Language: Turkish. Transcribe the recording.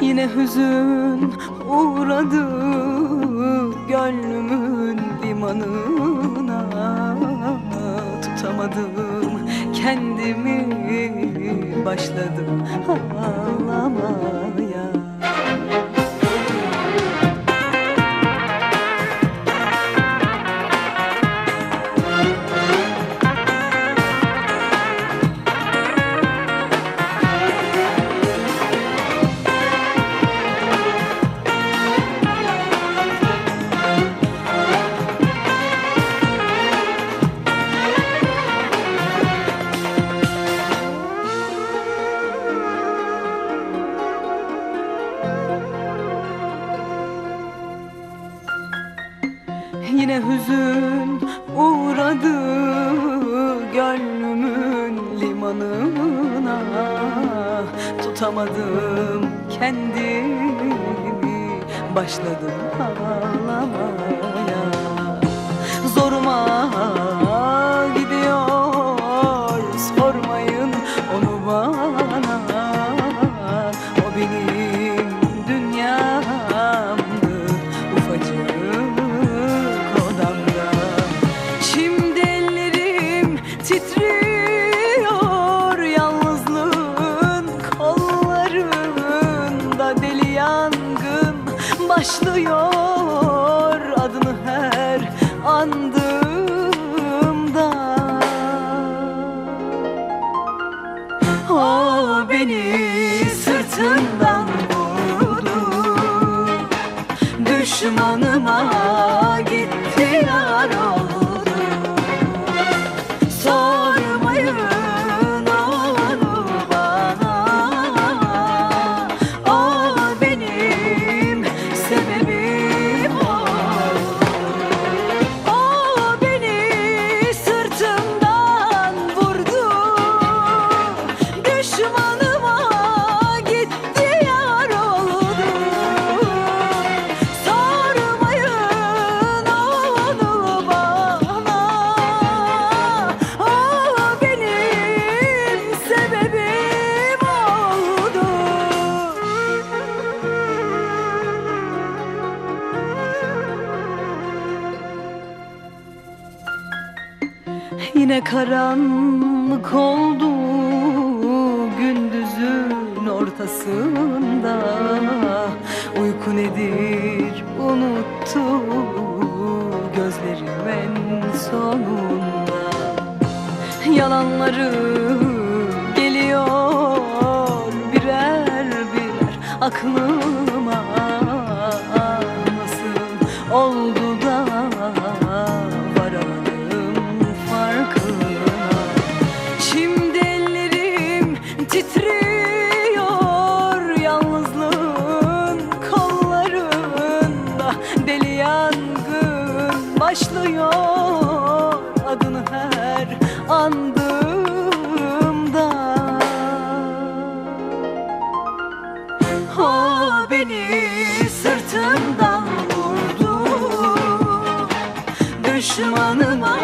Yine hüzün uğradı gönlümün limanına. Tutamadım kendimi başladım ağlamaya Yine hüzün uğradı gönlümün limanına. Tutamadım kendimi başladım ağlamaya başlıyor adını her andığımda Yine karanlık oldu gündüzün ortasında. Uyku nedir unuttu gözlerim en sonunda. Yalanları geliyor birer birer aklıma. Nasıl oldu başlıyor adını her andığımda. O beni sırtımdan vurdu düşmanıma